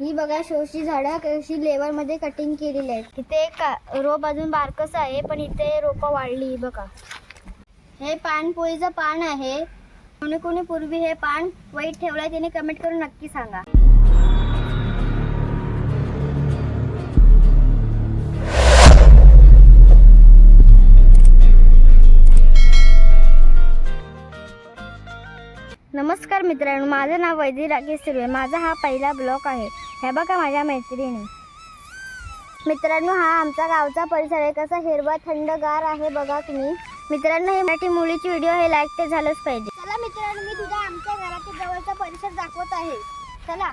ही बघा शोची झाडं कशी लेवलमध्ये कटिंग केलेली आहेत. इथे एक रोप अजून बारकस आहे पण इथे रोपं वाढली बघा. हे पानपोळीचं पान आहे. कोणी कोणी पूर्वी हे पान वाईट ठेवलंय त्याने कमेंट करून नक्की सांगा. नमस्कार मित्रांनो माझं नाव वैदी राकेश सुर्वे. माझा हा पहिला ब्लॉग आहे. ह्या बघा माझ्या मैत्रिणी. मित्रांनो हा आमचा गावचा परिसर आहे. कसा हिरवा थंडगार आहे बघा तुम्ही. मित्रांनो हे मराठी मुलीची व्हिडिओ हे लाईक ते झालंच पाहिजे. चला मित्रांनो मी तुझ्या आमच्या घराच्या जवळचा परिसर दाखवत आहे. चला.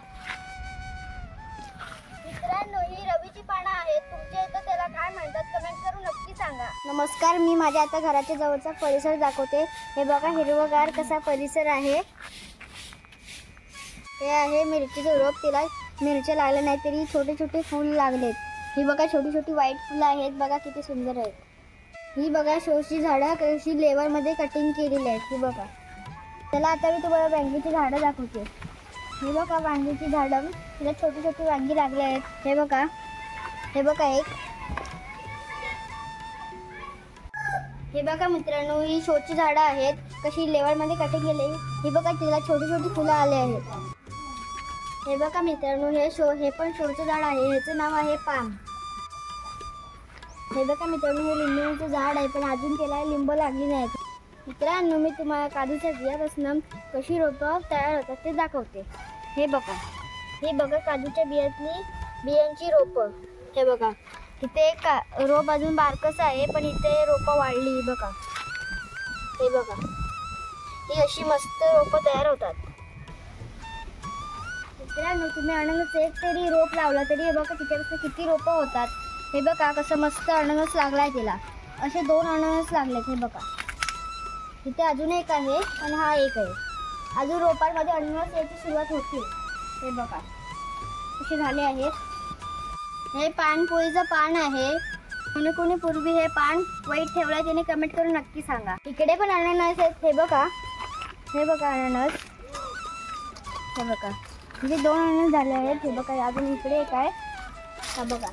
मित्रांनो ही रवीची पानं आहेत. तुमचे नमस्कार मी माझ्या आता घराच्या जवळचा परिसर दाखवते. हे बघा हिरवगार कसा परिसर आहे. हे आहे मिरचीचं रोप. तिला मिरच्या लागल्या नाही तरी छोटे छोटे फूल लागलेत. ही बघा छोटी छोटी व्हाईट फुलं आहेत. बघा किती सुंदर आहेत. ही बघा शोची झाडं कशी लेवलमध्ये कटिंग केलेली आहेत. ही बघा. त्याला आता मी तुम्हाला वांगीची झाडं दाखवते. हे बघा वांगीची झाडं. तिला छोटी छोटी वांगी लागली आहेत. हे बघा. हे बघा एक. हे बघा मित्रांनो ही शोची झाडं आहेत. कशी लेवलमध्ये कटे गेले हे बघा तिला छोटी छोटी फुलं आले आहेत. हे बघा मित्रांनो हे शो हे पण शोचं झाड आहे. ह्याचं नाव आहे पाम. हे बघा मित्रांनो हे लिंबूचं झाड आहे पण अजून त्याला लिंब लागली नाहीत. मित्रांनो मी तुम्हाला काजूच्या बियापासून कशी रोपं तयार होतात ते दाखवते. हे बघा. हे बघा काजूच्या बियातली बियांची रोपं. हे बघा. इथे एक का रोप अजून बारकस आहे पण इथे रोपं वाढली बघा. हे बघा. ही अशी मस्त रोपं तयार होतात. मित्रांनो तुम्ही अननस एक तरी रोप लावला तरी हे बघा तिच्यापासून किती रोपं होतात. हे बघा कसं मस्त अननस लागलाय तिला. असे दोन अननस लागलेत हे बघा. इथे अजून एक आहे आणि हा एक आहे. अजून रोपांमध्ये अननस यायची सुरुवात होती. हे बघा. असे झाले आहेत. हे पानपोळीचं पान आहे. कोणी कोणी पूर्वी हे पान वाईट ठेवलं त्याने कमेंट करून नक्की सांगा. इकडे पण अननस आहेत. हे बघा. हे बघा अननस. हे बघा. म्हणजे दोन अननस झाले आहेत. हे बघा अजून इकडे एक आहे. हा बघा.